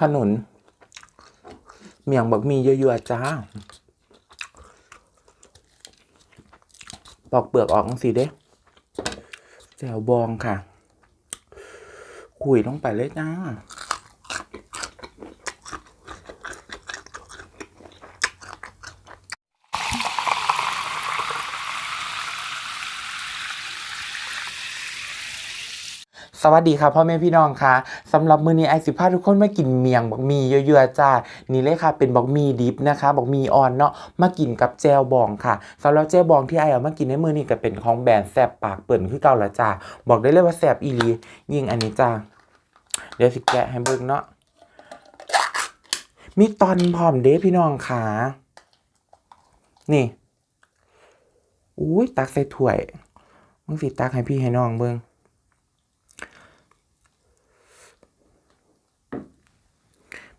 ขนุน เมียงบักมีเยอะๆจ้า ปอกเปลือกออกสิเด้แจ่วบองค่ะ คุยลงไปเลยจ้า สวัสดีค่ะพ่อแม่พี่น้องค่ะสำหรับมื้อนี้ไอสิพาทุกคนมากินเมียงบักมีเยอะๆจ้านี่เลยค่ะเป็นบักมีดิบนะคะบักมีอ่อนเนาะมากินกับแจวบองค่ะสำหรับแจวบองที่ไอเอามากินในมื้อนี้ก็เป็นของแบรนด์แซ่บปากเปิ่นคือเก่าละจ้าบอกได้เลยว่าแซ่บอีลียิ่งอันนี้จ้าเดี๋ยวสิแกะให้เบิ่งเนาะมีตอนพร้อมเด้พี่น้องค่ะนี่อุ้ยตักใส่ถ้วยมึงสิตักให้พี่ให้น้องเบิ่ง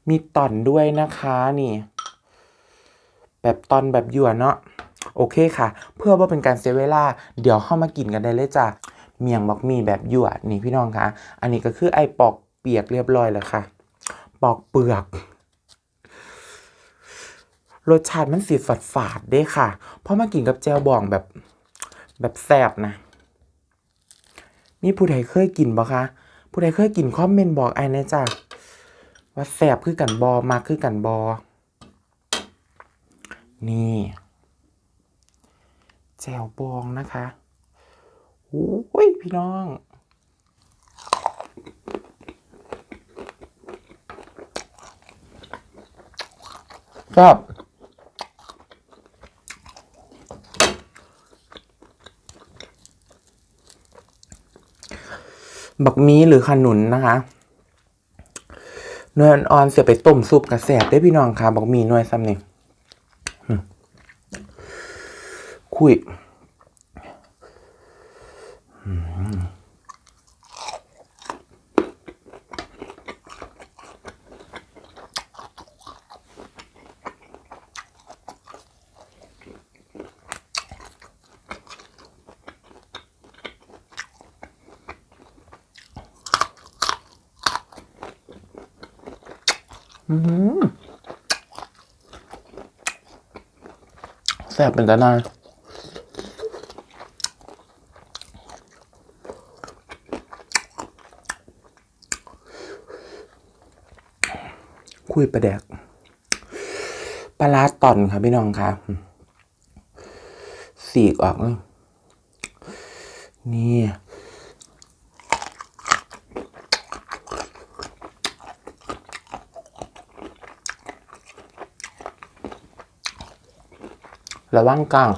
มีตอนด้วยนะคะนี่ แบบตอนแบบหยวนเนาะโอเคค่ะ เพื่อว่าเป็นการเซเวลา เดี๋ยวเข้ามากินกันได้เลยจ้ะเมียงบักมี่แบบหยวนี่พี่น้องคะอันนี้ก็คือไอปอกเปียกเรียบร้อยแล้วค่ะ ปอกเปลือกรสชาติมันสีฝาดฝาดๆด้ค่ะ เพราะมากินกับแจวบองแบบแบบแซ่บนะ มีผู้ใดเคยกินบ่คะ ผู้ใดเคยกินคอมเมนต์บอกไอแนะจ้ะ ว่าแสบคือกันบอมากคือกันบอนี่แจวบองนะคะโอ้ยพี่น้อง ครับบักมีหรือขนุนนะคะ หน่วยอ่อนเสียไปต้มซุปกระแสบได้พี่น้องค่ะบอกมีหน่วยซ้ำนี่งคุย แสบเป็นตานายคุยประแดกปลาร้าตอนค่ะพี่น้องค่ะ สีกออกเลยนี่ ระวังกลาง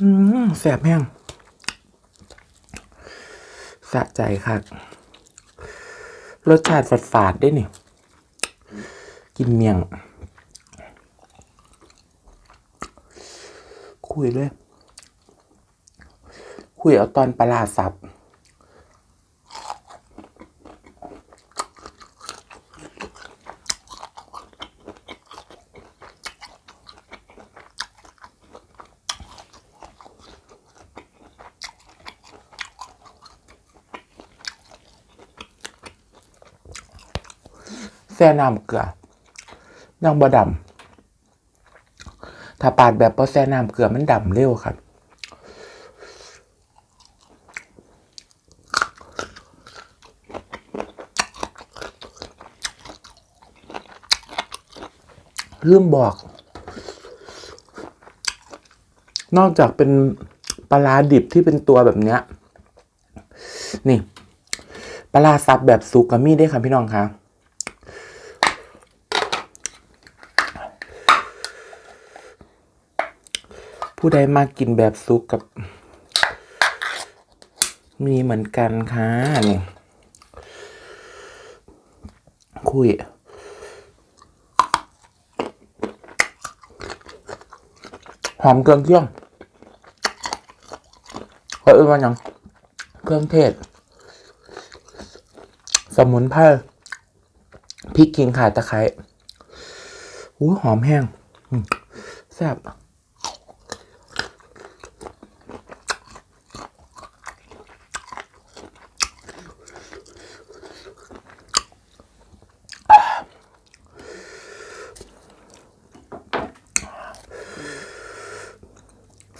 อืมแสบแห้งสะใจค่ะ รสชาติฝาดๆได้เนี่ยกินเมียง คุยเลย คุยเอาตอนปลาร้าสับ แซ่น้ำเกลือยังบ่ดำถ้าปาดแบบบ่แซ่น้ำเกลือมันดำเร็วครับลืมบอก นอกจากเป็นปลาดิบที่เป็นตัวแบบเนี้ย นี่ ปลาซับแบบสุกก็มีได้ค่ะพี่น้องคะ ผู้ใดมากินแบบซุปกับ มีเหมือนกันค่ะนี่คุยหอมเครื่องเคี่ยงเออมันยังเครื่องเทศ สมุนไพรพริกขิงข่าตะไคร้อู้หอมแห้งแซ่บ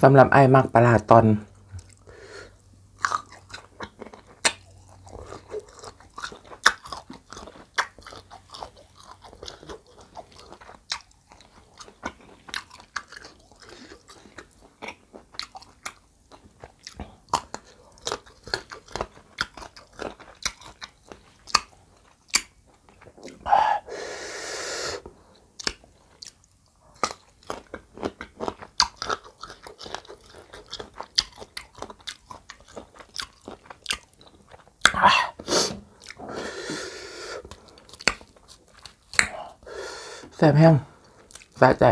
สำหรับไอ้มักปลาร้าตอน แซ่บแห้งสะใจ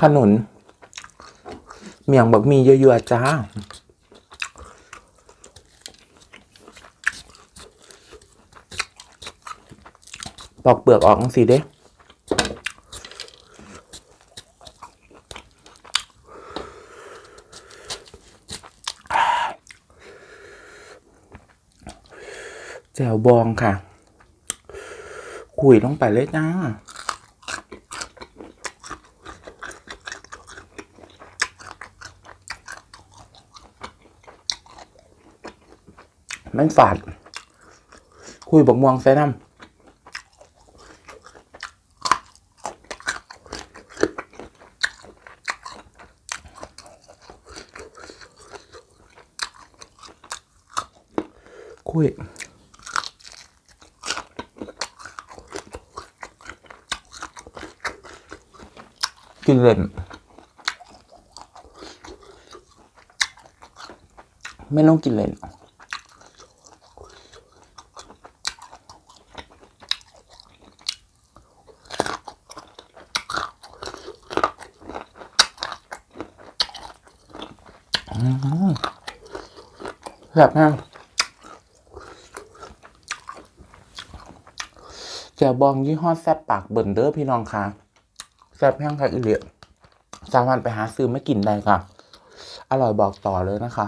ขนุน เมียงบักมีเยอะๆจ้าปอกเปลือกออกสิเด้ แจ่วบองค่ะ คุยลงไปเลยจ้ามันฝาด คุยบอกม่วงใส่น้ำคุย กินเล่น ไม่ต้องกินเล่นแบบนั้นแจวบองยี่ห้อแซ่บปากเบิ่นเด้อพี่น้องค่ะ ซ่บแห้งค่ะอิเลียสามารถไปหาซื้อไม่กินได้ค่ะ อร่อยบอกต่อเลยนะคะ